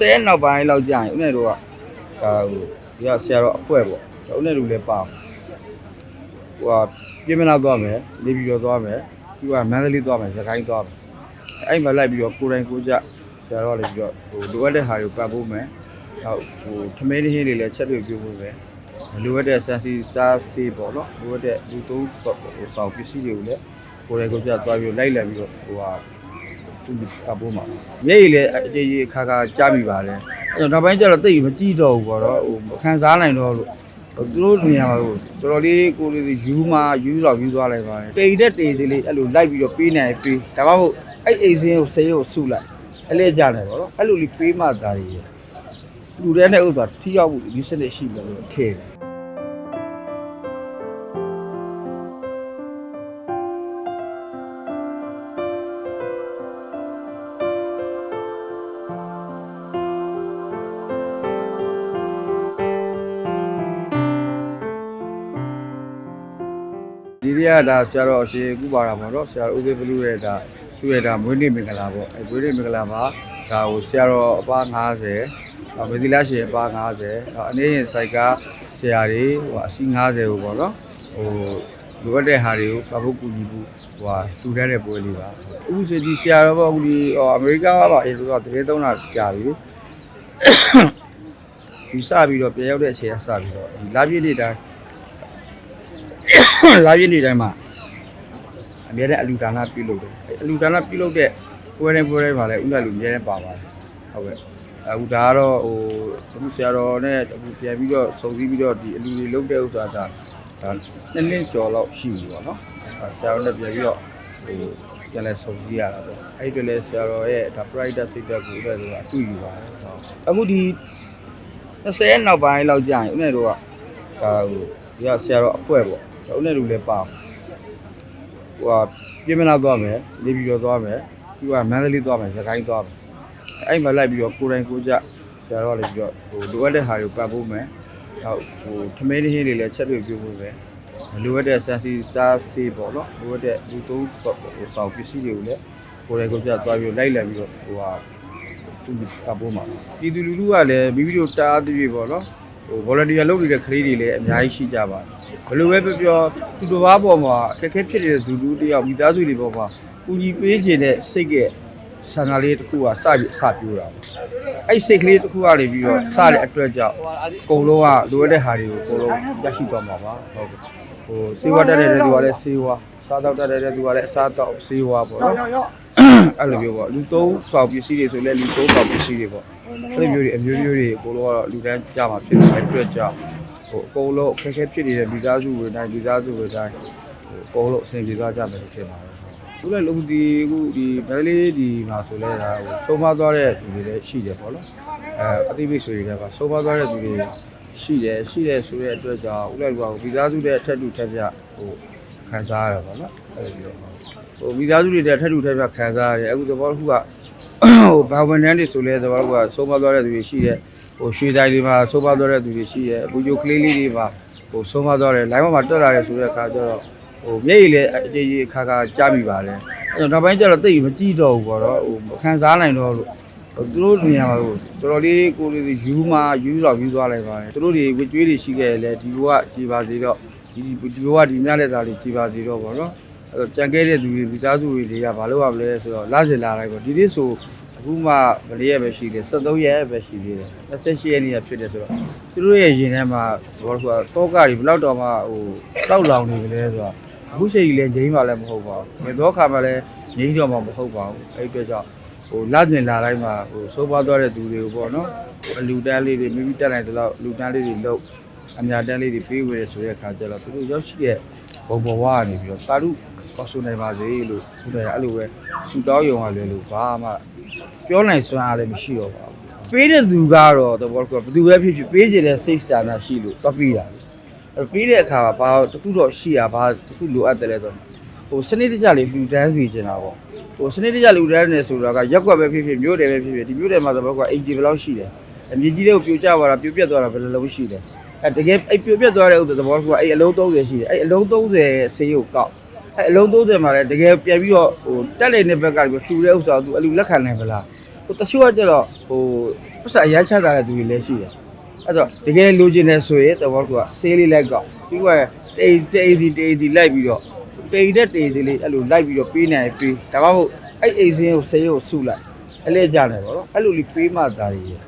ဆယ်ရက်နောက်ပိုင်းလောက်ကြာရင်ဦးနဲ့တို့ကဒါဟိုဒီကဆရာတော်အဖွဲပေါ့ဦးနဲ့တို့လည်းပါဟိုကပြင်မနာသွားမယ်နေပြီးတော့သွားမယ်ပြီးတော့မန္တလေးသွားမယ်စကိုင်းသွားမယ်အဲ့မှာလိုက်ပြီးတော့ကိုယ်တိုင်ကိုယ်ကြဆရာတော်ကလည်းပြီးတော့ဟိုလိုအပ်တဲ့ဟာတွေကိုပတ်ဖို့မယ်နောက်ဟိုထမင်းတစ်ဟင်းတွေလည်းချက်တွေပြုဖို့မယ်လိုအပ်တဲ့ဆန်စီစားစီပေါ့နော်လိုအပ်တဲ့လူသုံးဟိုဆောင်ပစ္စည်းတွေကိုလည်းကိုယ်တိုင်ကိုယ်ကြသွားပြီးလိုက်လည်ပြီးတော့ဟိုဟာ သူအပေါ်မှာမျက်ရည်လည်းအကြေကြီးခါခါကြားမိပါတယ်အဲ့တော့နောက်ပိုင်းကျတော့တိတ်မကြည့်တော့ဘူးပေါ့နော်ဟိုမခံစားနိုင်တော့လို့ဟိုသူတို့နေရာမှာဟိုတော်တော်လေးကိုလေးယူမှယူတော့ယူသွားလိုက်ပါတယ်တိတ်တဲ့တိတ်သေးလေးအဲ့လိုလိုက်ပြီးတော့ပေးနိုင်ပေးဒါမှမဟုတ်အဲ့အိမ်စင်းကိုဆေးကိုဆုလိုက်အဲ့လေကြတယ်ပေါ့နော်အဲ့လိုလေးပေးမှသာရည်လူတဲ့နဲ့ဥစ္စာထိရောက်မှုဒီစနစ်ရှိတယ်လို့ထည့်တယ် ဒီနေ့ကဒါဆရာတော်အရှင်ကုပါတာပေါ့နော်ဆရာတော်ဦးဇင်းဘလူးရဲ့ဒါသူ့ရဲ့ဒါမွေးနေ့မင်္ဂလာပေါ့အဲမွေးနေ့မင်္ဂလာမှာဒါဟိုဆရာတော်အပါ90အော်မေဒီလာရှင်အပါ90အော်အနေရင်စိုက်ကဆရာတွေဟိုအစီ90ကိုပေါ့နော်ဟိုလိုအပ်တဲ့ဟာတွေကိုပပုတ်ကူညီဖို့ဟိုဟာတူတတ်တဲ့ပွဲလေးပါအခုဆိုဒီဆရာတော်ပေါ့အခုဒီဟိုအမေရိကန်ကပါအဲဆိုတော့တကယ်သုံးတာကြာပြီဒီစပြီးတော့ပြန်ရောက်တဲ့အချိန်ကစပြီးတော့ဒီလာပြည့်နေ့တိုင်း လာပြည့်နေ့တိုင်းမှာအများနဲ့အလူဒါနပြုလုပ်တယ်အဲ့အလူဒါနပြုလုပ်တဲ့ပွဲတိုင်းပွဲတိုင်းမှာလည်းဥဒလူအများနဲ့ပါပါတယ်ဟုတ်ကဲ့အခုဒါကတော့ဟိုအခုဆရာတော်နဲ့အခုပြန်ပြီးတော့စုံစည်းပြီးတော့ဒီအလူတွေလုပ်တဲ့ဥစ္စာဒါဒါနှစ်နှစ်ကျော်လောက်ရှိပြီပေါ့နော်အဲဆရာတော်နဲ့ပြန်ပြီးတော့ဟိုပြန်လဲစုံစည်းရတာပေါ့အဲ့ဒီတည်းလဲဆရာတော်ရဲ့ဒါ pride စိတ်ဓာတ်ကိုလည်းဆိုတာအတူယူပါတယ်ဟုတ်အခုဒီ20ရက်နောက်ပိုင်းလောက်ကြာရင်ဦးနဲ့တို့ကဒါဟိုဒီကဆရာတော်အဖွဲပေါ့ ဦးနဲ့တို့လည်းပါဟိုကပြင်မနာသွားမယ်နေပြီးတော့သွားမယ်ပြီးတော့မန္တလေးသွားမယ်စကိုင်းသွားမယ်အဲ့မှာလိုက်ပြီးတော့ကိုယ်တိုင်ကိုယ်ကြဆရာတော်ကလည်းပြီးတော့ဟိုလိုအပ်တဲ့ဟာတွေကိုပတ်ဖို့မယ်နောက်ဟိုထမင်းတစ်ဟင်းတွေလည်းချက်တွေပြုဖို့မယ်လိုအပ်တဲ့ဆန်စီစားစီပေါ့နော်လိုအပ်တဲ့လူသုံးဟိုဆောင်ပစ္စည်းတွေကိုလည်းကိုယ်တိုင်ကိုယ်ကြသွားပြီးလိုက်လည်ပြီးတော့ဟိုဟာသူအပေါ်မှာပြည်သူလူထုကလည်းမိမိတို့တားသေးပြီပေါ့နော်ဟို volunteer လုပ်နေတဲ့ကလေးတွေလည်းအများကြီးရှိကြပါတယ် ဘယ်လိုပဲပြောပြောသူတစ်ပါးပေါ်မှာအခက်အခဲဖြစ်နေတဲ့သူလူတယောက်မိသားစုတွေပေါ်မှာကူညီပေးခြင်းတဲ့စိတ်ကဆန္ဒလေးတစ်ခုကစပြီးအစပြိုးတာပေါ့အဲ့စိတ်ကလေးတစ်ခုကနေပြီးတော့စတဲ့အတွက်ကြောင့်အကုန်လုံးကလိုအပ်တဲ့ဟာတွေကိုအကုန်လုံးရရှိသွားမှာပါဟုတ်ကဲ့ဟိုစေဝါတက်တဲ့သူကလည်းစေဝါစားတော့တက်တဲ့သူကလည်းအစားတော့စေဝါပေါ့နော်အဲ့လိုမျိုးပေါ့လူသုံးပေါက်ပစ္စည်းတွေဆိုလည်းလူသုံးပေါက်ပစ္စည်းတွေပေါ့အဲ့လိုမျိုးတွေအမျိုးမျိုးတွေအကုန်လုံးကတော့လူတန်းကြမှာဖြစ်တဲ့အတွက်ကြောင့် ဟိုအကုန်လုံးအခက်အခဲဖြစ်နေတဲ့မိသားစုတွေတိုင်းမိသားစုတွေတိုင်းဟိုအကုန်လုံးအဆင်ပြေသွားကြမယ်လို့ထင်ပါတယ်ခုလည်းလုံဒီအခုဒီမန္တလေးဒီမှာဆိုလဲဒါဟိုသုံးမသွားတဲ့သူတွေလည်းရှိတယ်ပေါ့နော်အဲအသိမိတ်ဆွေတွေလည်းပါသုံးမသွားတဲ့သူတွေရှိတယ်ရှိတယ်ဆိုတဲ့အတွက်ကြောင့်ဦးလည်းကမိသားစုတဲ့အထက်တူထက်ပြဟိုခံစားရတယ်ပေါ့နော်အဲ့လိုမျိုးဟိုမိသားစုတွေတဲ့အထက်တူထက်ပြခံစားရတယ်အခုသဘောတစ်ခုကဟိုဘာဝန်ထမ်းတွေဆိုလဲသဘောတစ်ခုကသုံးမသွားတဲ့သူတွေရှိတယ် ဟိုရွှေတိုင်းတွေမှာသုံးမသွားတဲ့သူတွေရှိတယ်အပူကျိုကလေးလေးတွေမှာဟိုသုံးမသွားတယ်လိုင်းပေါ်မှာတက်လာတယ်ဆိုတဲ့အခါကျတော့ဟိုမျက်ရည်လည်းအကြေကြီးခါခါကြားမိပါတယ်အဲ့တော့နောက်ပိုင်းကျတော့တိတ်မကြည့်တော့ဘူးပေါ့နော်ဟိုမခံစားနိုင်တော့လို့ဟိုသူတို့နေရာမှာဟိုတော်တော်လေးကိုလေးယူမှယူတော့ယူသွားလိုက်ပါတယ်သူတို့တွေဝကြွေးတွေရှိခဲ့တယ်လေဒီဘကကြည်ပါစေတော့ဒီဒီဘကဒီမြတဲ့သားလေးကြည်ပါစေတော့ပေါ့နော်အဲ့တော့ကြံခဲ့တဲ့သူတွေမိသားစုတွေကဘာလို့ရမလဲဆိုတော့လာစင်လာလိုက်ပေါ့ဒီနေ့ဆို အခုမှမလေးရက်ပဲရှိတယ်73ရက်ပဲရှိသေးတယ်28ရက်နေ့ကဖြစ်တယ်ဆိုတော့သူတို့ရဲ့ရင်ထဲမှာဘောဆိုတာတောကတွေဘယ်လောက်တော့မှဟိုတောက်လောင်နေကြလဲဆိုတော့အခုချိန်ကြီးလည်းငိမ့်မှလည်းမဟုတ်ပါဘူးငယ်သောခါမှလည်းငိမ့်တော့မှမဟုတ်ပါဘူးအဲ့ဒီအတွက်ကြောင့်ဟိုလကျင်လာတိုင်းမှာဟိုစိုးပွားသွားတဲ့သူတွေကိုပေါ့နော်အလူတန်းလေးတွေမိမိတက်နိုင်တဲ့လောက်လူတန်းလေးတွေလုပ်အများတန်းလေးတွေပေးဝယ်ဆိုတဲ့အခါကျတော့သူတို့ရောက်ရှိတဲ့ဘုံဘဝကနေပြီးတော့သာဓု ကောဆိုနိုင်ပါစေလို့သူတို့ကအဲ့လိုပဲဆူတောင်းယုံရလဲလို့ဘာမှပြောနိုင်စွမ်းအားလည်းမရှိတော့ပါဘူးပေးတဲ့သူကတော့သဘောကဘယ်သူပဲဖြစ်ဖြစ်ပေးကြတဲ့စိတ်စာနာရှိလို့တော့ပြီးတာလေအဲပေးတဲ့အခါမှာဘာတခုတော့ရှိရဘာတခုလိုအပ်တယ်လဲဆိုတော့ဟိုစနစ်တကျလေးလူတန်းစီချင်တာပေါ့ဟိုစနစ်တကျလူတန်းနေဆိုတာကရက်ွက်ပဲဖြစ်ဖြစ်မြို့တယ်ပဲဖြစ်ဖြစ်ဒီမြို့တယ်မှာသဘောကအင်ဂျီဘယ်လောက်ရှိတယ်အမြင့်ကြီးလေးကိုပြိုကျသွားတာပြိုပြက်သွားတာဘယ်လိုလုံးရှိတယ်အဲတကယ်အဲ့ပြိုပြက်သွားတဲ့ဥစ္စာသဘောကအဲ့အလုံး30ရှိတယ်အဲ့အလုံး30ဆေးရုပ်ကောက် အဲ့အလုံး30မှာလည်းတကယ်ပြန်ပြီးတော့ဟိုတက်လေတဲ့ဘက်ကပြီးထူတဲ့ဥစ္စာကိုသူအလူလက်ခံနိုင်မလားဟိုတချို့ကကျတော့ဟိုပတ်စံအရမ်းချတာတဲ့သူတွေလည်းရှိတယ်အဲ့တော့တကယ်လိုချင်တယ်ဆိုရင်သဘောတူကဆေးလေးလိုက်ကောက်ပြီးတော့တေးတေးစီတေးစီလိုက်ပြီးတော့တေးတဲ့တေးစီလေးအဲ့လိုလိုက်ပြီးတော့ပေးနိုင်ပေးဒါမှမဟုတ်အဲ့အိမ်စင်းကိုဆေးကိုစုလိုက်အဲ့လေကြတယ်ပေါ့နော်အဲ့လိုလေးပေးမှသာရည်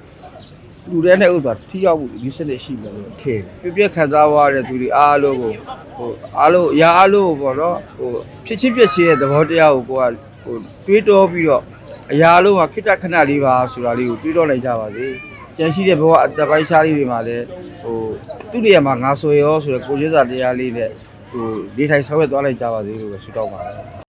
လူတဲ့နဲ့ဥစ္စာထိရောက်မှုဒီစနစ်ရှိမယ်လို့ထင်တယ်ပြပြခံစားသွားတဲ့သူတွေအားလုံးကို ဟိုအားလုံးအရာအားလုံးကိုပေါ့နော်ဟိုဖြစ်ချင်းပြက်ချင်းရဲ့သဘောတရားကိုကိုကဟိုတွေးတောပြီးတော့အရာအလုံးကခိတ္တခဏလေးပါဆိုတာလေးကိုတွေးတောလိုက်ကြပါစေကြံရှိတဲ့ဘဝအသက်ပိုင်းခြားလေးတွေမှာလည်းဟိုသူ့နေရာမှာငါဆိုရောဆိုရယ်ကိုကျင်းစာတရားလေးနဲ့ဟိုဒီထိုင်ဆောက်ရသွားလိုက်ကြပါစေလို့ပဲဆုတောင်းပါတယ်